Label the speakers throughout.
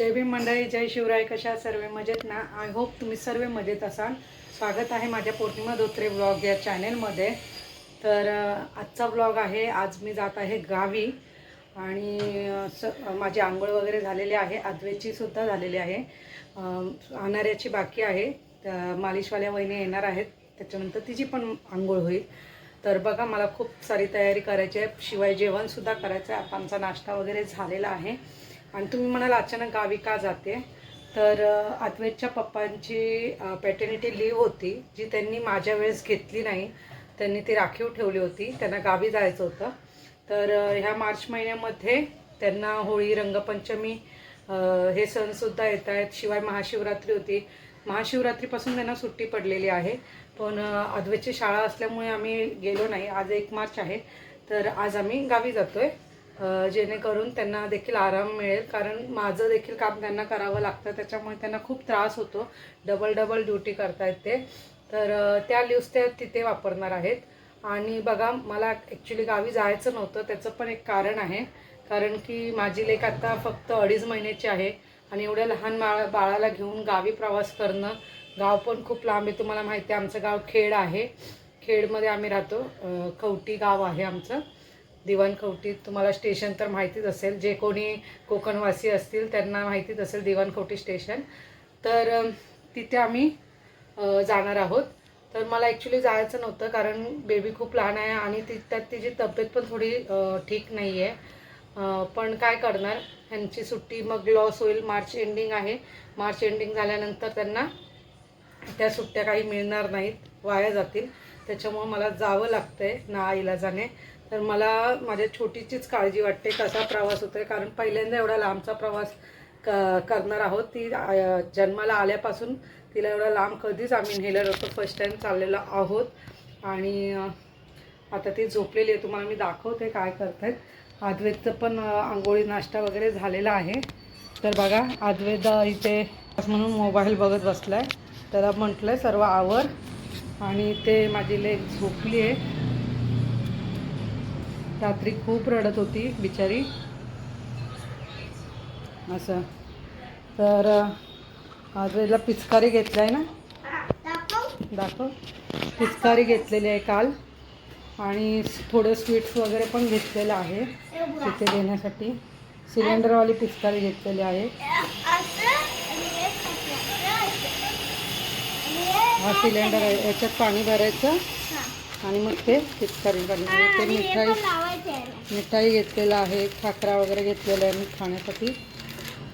Speaker 1: जय भीम मंडळी जय शिवराय कशा सर्व मजेत ना? आय होप तुम्ही सर्व मजेत असाल. स्वागत आहे माझ्या पौर्णिमा धोत्रे ब्लॉग या चॅनेलमध्ये तर आजचा ब्लॉग आहे. आज मी जात आहे गावी आणि स माझी आंघोळ वगैरे झालेली आहे. अद्वेतची सुद्धा झालेली आहे. अ, अनाऱ्याची बाकी आहे. तर मालिशवाल्या वहिनी येणार आहेत. त्याच्यानंतर तिची पण आंघोळ होईल. तर बघा मला खूप सारी तयारी करायची आहे. शिवाय जेवणसुद्धा करायचं आहे. आता आमचा नाश्ता वगैरे झालेला आहे. आणि तुम्ही म्हणाल अचानक गावी का जाते? तर अ, अद्वैतच्या पप्पांची पॅटर्निटी लीव होती जी त्यांनी माझ्या वेळेस घेतली नाही. त्यांनी ती राखीव ठेवली होती. त्यांना गावी जायचं होतं. तर ह्या मार्च महिन्यामध्ये त्यांना होळी रंगपंचमी हे सणसुद्धा येत आहेत. शिवाय महाशिवरात्री होती. महाशिवरात्रीपासून त्यांना सुट्टी पडलेली आहे. पण अ, अद्वैतची शाळा असल्यामुळे आम्ही गेलो नाही. आज एक मार्च आहे. तर आज आम्ही गावी जातो आहे जेणेकरून त्यांना देखील आराम मिळेल. कारण माझं देखील काम त्यांना करावं लागतं. त्याच्यामुळे त्यांना खूप त्रास होतो. डबल डबल ड्युटी करतायत ते. तर त्या लिव्स त्या तिथे वापरणार आहेत. आणि बघा मला ॲक्च्युली गावी जायचं नव्हतं. त्याचं पण एक कारण आहे. कारण की माझी लेख आता फक्त अडीच महिन्याची आहे. आणि एवढ्या लहान बाळा बाळाला घेऊन गावी प्रवास करणं गाव पण खूप लांब आहे. तुम्हाला माहिती आहे आमचं गाव खेड आहे. खेडमध्ये आम्ही राहतो. खवटी गाव आहे आमचं. दिवाणखवटीत तुम्हाला स्टेशन तर माहितीच असेल. जे कोणी कोकणवासी असतील त्यांना माहितीच असेल दिवाणखवटी स्टेशन. तर तिथे आम्ही जाणार आहोत. तर मला ॲक्च्युली जायचं नव्हतं कारण बेबी खूप लहान आहे आणि ती त्यात तिची तब्येत पण थोडी ठीक नाही आहे पण काय करणार? ह्यांची सुट्टी मग लॉस होईल. मार्च एंडिंग आहे. मार्च एंडिंग झाल्यानंतर त्यांना त्या सुट्ट्या काही मिळणार नाहीत. वाया जातील. त्याच्यामुळं मला जावं लागतं आहे ना इलाजाने तर मला माझ्या छोटीचीच काळजी वाटते कसा प्रवास होतो आहे कारण पहिल्यांदा एवढा लांबचा प्रवास क करणार आहोत. ती जन्माला आल्यापासून तिला एवढा लांब कधीच आम्ही नेलं होतो फर्स्ट टाईम चाललेलो आहोत. आणि आता ती झोपलेली आहे. तुम्हाला मी दाखवते काय करतायत. अद्वैतचं पण आंघोळी नाश्ता वगैरे झालेला आहे. तर बघा अद्वैत इथे म्हणून मोबाईल बघत बसला आहे त्याला म्हटलं सर्व आवर. आणि ते माझी लेक झोपली आहे. रात्री खूप रडत होती बिचारी. असं. तर आज याला पिचकारी घेतला आहे ना? दाखव. पिचकारी घेतलेली आहे काल. आणि थोडं स्वीट्स वगैरे पण घेतलेलं आहे तिथे देण्यासाठी. सिलेंडरवाली पिचकारी घेतलेली आहे. हा सिलेंडर आहे. याच्यात पाणी भरायचं. आणि मग ते पिचकारी करणार ते मिठाई मिठाई घेतलेलं आहे खाकरा वगैरे घेतलेला आहे मी खाण्यासाठी.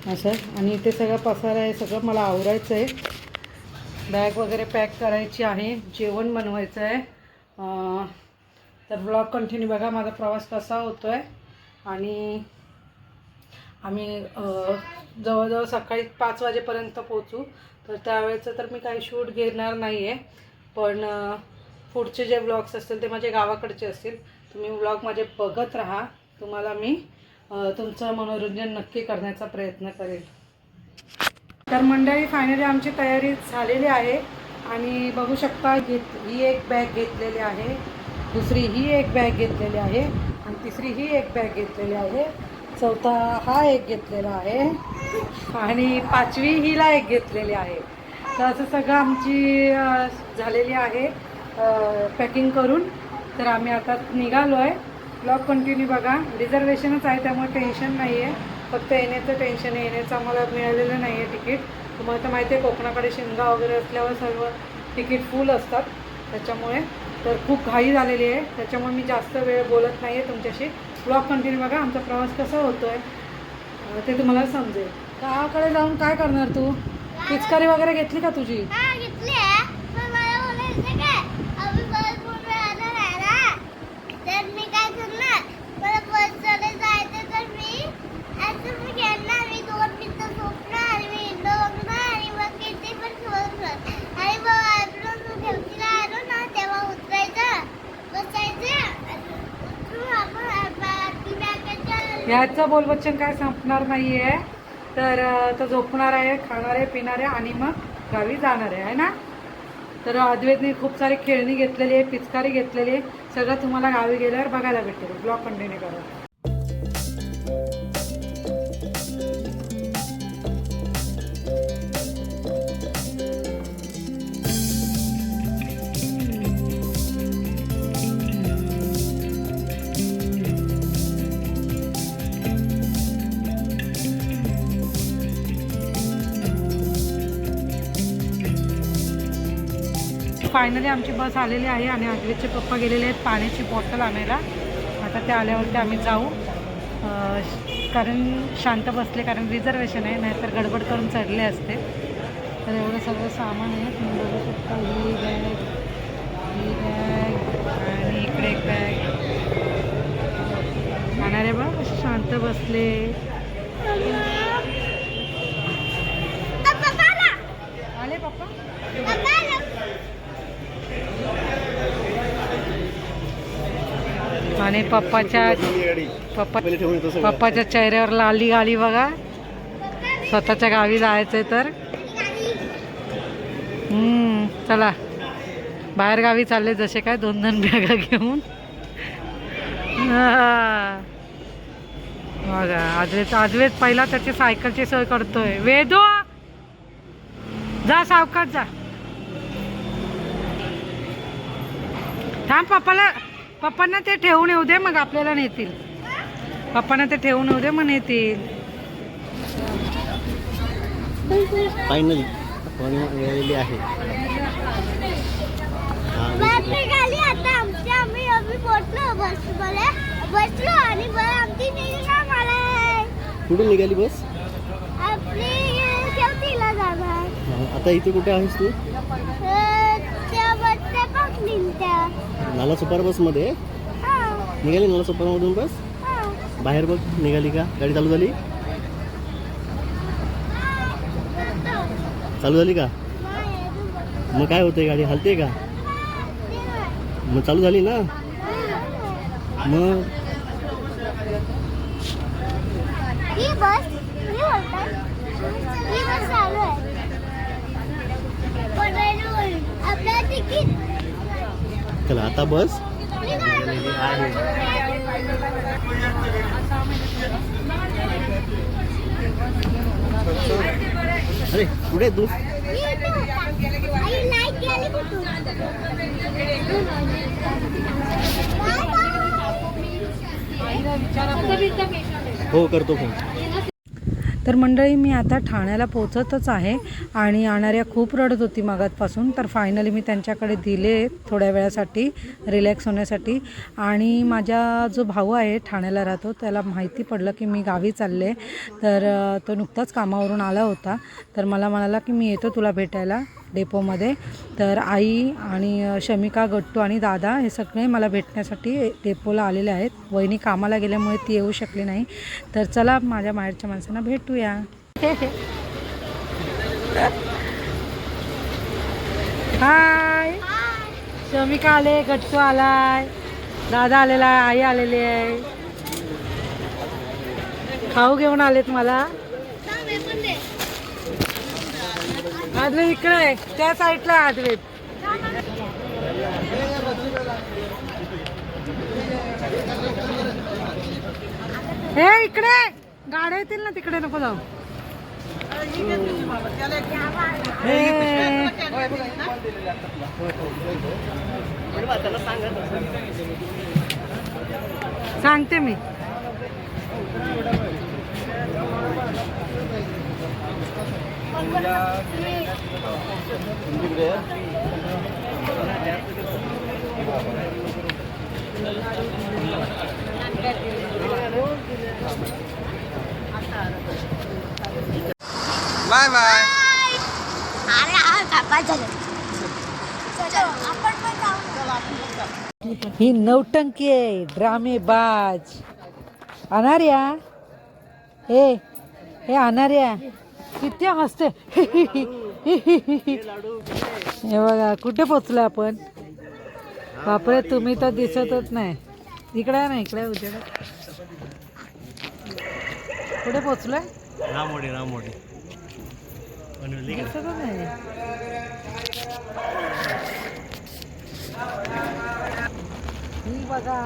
Speaker 1: असं. आणि इथे सगळं पसारा आहे सगळं मला आवरायचं आहे. बॅग वगैरे पॅक करायची आहे जेवण बनवायचं आहे. तर ब्लॉग कंटिन्यू बघा माझा प्रवास कसा होतो आहे आणि आम्ही जवळजवळ सकाळी पाच वाजेपर्यंत पोचू तर त्यावेळेचं तर मी काही शूट घेणार नाही आहे पण पुढचे जे ब्लॉग्स असतील ते माझे गावाकडचे असतील. तुम्ही ब्लॉग माझे बघत राहा. तुम्हाला मी तुमचं मनोरंजन नक्की करण्याचा प्रयत्न करेल. तर मंडळी फायनली आमची तयारी झालेली आहे. आणि बघू शकता घेत ही एक बॅग घेतलेली आहे. दुसरी ही एक बॅग घेतलेली आहे. आणि तिसरी ही एक बॅग घेतलेली आहे. चौथा हा एक घेतलेला आहे. आणि पाचवी हिला एक घेतलेली आहे. तर असं सगळं आमची झालेली आहे. पॅकिंग करून तर आम्ही आता निघालो आहे. ब्लॉग कंटिन्यू बघा. रिझर्वेशनच आहे त्यामुळे टेन्शन नाही आहे फक्त येण्याचं टेन्शन आहे. येण्याचं आम्हाला मिळालेलं नाही आहे तिकीट तुम्हाला तर माहिती आहे कोकणाकडे शिमगा वगैरे असल्यावर सर्व तिकीट फुल असतात. त्याच्यामुळे तर खूप घाई झालेली आहे. त्याच्यामुळे मी जास्त वेळ बोलत नाही आहे तुमच्याशी. ब्लॉग कंटिन्यू बघा. आमचा प्रवास कसा होतो आहे ते तुम्हाला समजेल. गावाकडे जाऊन काय करणार तू? पिचकारी वगैरे घेतली का तुझी? ह्याचं बोलवचन काय संपणार नाही आहे तर तो झोपणार आहे खाणार आहे पिणार आहे आणि मग गावी जाणार आहे ना? तर अद्वैतने खूप सारी खेळणी घेतलेली आहे पिचकारी घेतलेली आहे. सगळं तुम्हाला गावी गेल्यावर बघायला भेटेल. ब्लॉग कंटिन्यू करा. फायनली आमची बस आलेली आहे आणि आजवेचे पप्पा गेलेले आहेत पाण्याची बॉटल आणायला. आता ते आल्यावरती आम्ही जाऊ. श- कारण शांत बसले कारण रिझर्वेशन आहे नाहीतर गडबड करून चढले असते. तर एवढं सगळं सामान आहे. तुम्ही बघू शकता ही बॅग ही बॅग आणि इकडे एक बॅग जाणारे बा शांत बसले आले पप्पा आणि पप्पाच्या पप्पा पप्पाच्या चेहऱ्यावर लाली गाली बघा. स्वतःच्या गावी जायचंय तर. हम्म, चला. बाहेर गावी चालले जसे काय दोन दोन बॅगा घेऊन. बघा आजवेत आजवेत पहिला त्याची सायकलची सोय करतोय. वेदो! जा सावकाश जा. थांब पप्पाला पप्पांना ते ठेवून येऊ दे मग आपल्याला नेतील. पप्पांना ते ठेवून येऊ दे मग नेतील.
Speaker 2: फायनली आहे. हा,
Speaker 3: आता आमच्या आम्ही आम्ही पोहोचलो बसमध्ये बसलो आणि बस आमची निघा मला
Speaker 2: कुठून निघाली बस?
Speaker 3: आपली शेवटीला जाणार.
Speaker 2: हा, आता इथे कुठे आहेस तू?
Speaker 3: त्या बसच्या त्या.
Speaker 2: नाला सुपार बसमध्ये? निघाली नाला सुपारमधून बस? बाहेर बघ निघाली का? गाडी चालू झाली? चालू झाली का? मग काय होते गाडी? हलते का? मग चालू झाली ना? मग
Speaker 3: ही बस ही बोलतात ही बस चालू आहे पण आपल्या तिकीट
Speaker 2: चला आता बस. अरे कुठे तू?
Speaker 3: हो
Speaker 2: करतो फोन
Speaker 1: तर मंडळी मी आता ठाण्याला पोचतच आहे आणि आणाऱ्या खूप रडत होती मागातपासून तर फायनली मी त्यांच्याकडे दिले थोड्या वेळासाठी रिलॅक्स होण्यासाठी. आणि माझा जो भाऊ आहे ठाण्याला राहतो त्याला माहिती पडलं की मी गावी चालले. तर तो नुकताच कामावरून आला होता. तर मला म्हणाला की मी येतो तुला भेटायला. डेपोमध्ये. तर आई आणि शमिका गट्टू आणि दादा हे सगळे मला भेटण्यासाठी डेपोला आलेले आहेत. वहिनी कामाला गेल्यामुळे ती येऊ शकली नाही. तर चला माझ्या माहेरच्या माणसांना भेटूया. हाय. शमिका आले गट्टू आलाय दादा आलेला आहे आई आलेली आहे. खाऊ घेऊन आलेत मला. आदवे इकडे आहे. त्या साईडला आदवे. हे इकडे. गाड्या येतील ना तिकडे नको जाऊ. सांगते मी.
Speaker 4: Bye bye.
Speaker 3: अरे हा
Speaker 1: ही नौटंकी आहे ड्रामेबाज. अनार्या? ए हे अनार्या? किती हसते. हे बघा कुठे पोचलो आपण? बापरे तुम्ही तर दिसतच नाही. इकडे ना इकडे उजेड कुठे पोचलोय?
Speaker 2: रामोडी रामोडी.
Speaker 1: दिसतच नाही. ही बघा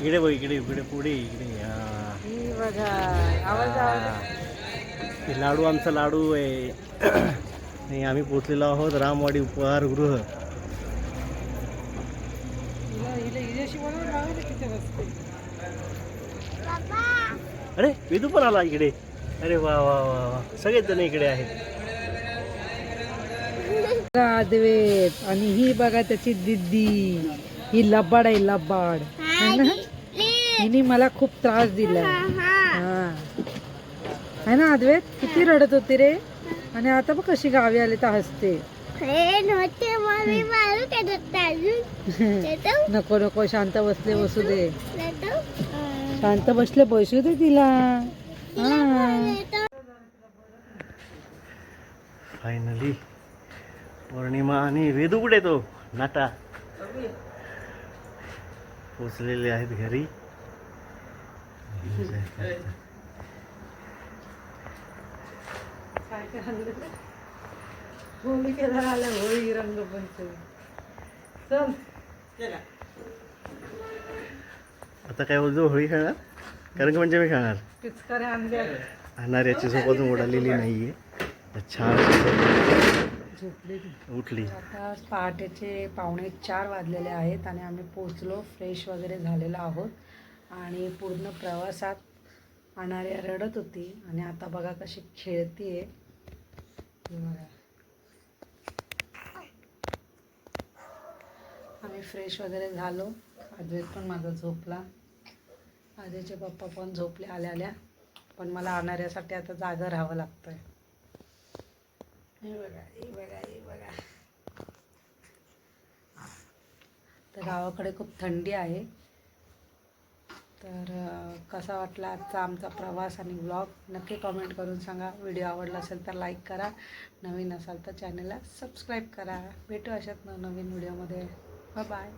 Speaker 2: इकडे बघ इकडे इकडे पुढे इकडे हा.
Speaker 1: बघा आवाज
Speaker 2: हे. लाडू आमचा लाडू आहे. आणि आम्ही पोचलेलो आहोत रामवाडी उपहारगृह. अरे वेदू पण आला इकडे. अरे वा वा वा वा. सगळेच जण इकडे आहेत.
Speaker 1: बघा आदवेत. आणि ही बघा त्याची दिदी ही लबाड आहे लबाड. ना? हिने मला खूप त्रास दिला. है ना अद्वैत? किती रडत होती रे. आणि आता बघ कशी गावी आली तर हसते. नको नको शांत बसले बसू दे. शांत बसले बसू दे तिला.
Speaker 2: फायनली पौर्णिमा आणि वेदू कुठे तो नाटा पोचलेले आहेत घरी.
Speaker 1: काय काय आणलं ते? होळी केला आल्या होळी रंगपंचमी चल.
Speaker 2: आता काय बोलतो होळी खेळणार? कारण म्हणजे मी खेळणार
Speaker 1: आणल्या
Speaker 2: अनाऱ्याची झोपातून उडालेली नाहीये. छान झोप
Speaker 1: झोपली.
Speaker 2: उठली.
Speaker 1: आता पहाटेचे पावणे चार वाजलेले आहेत आणि आम्ही पोचलो फ्रेश वगैरे झालेलो आहोत. आणि पूर्ण प्रवासात अनार्या रडत होती आणि आता बघा कशी खेळतीये. आहे आम्ही फ्रेश वगैरे झालो. अद्वैत पण माझा झोपला. आजीचे पप्पा पण झोपले आल्या आल्या. पण मला अनार्यासाठी आता जागं राहावं लागतंय. हे बघा हे बघा हे बघा. तर गावाकडे खूप थंडी आहे. तर कसा वाटला आजचा आमचा प्रवास आणि ब्लॉग नक्की कमेंट करून सांगा. व्हिडिओ आवडला असेल तर लाईक करा. नवीन असाल तर चॅनलला सबस्क्राईब करा. भेटू अशात नवीन व्हिडिओमध्ये बाय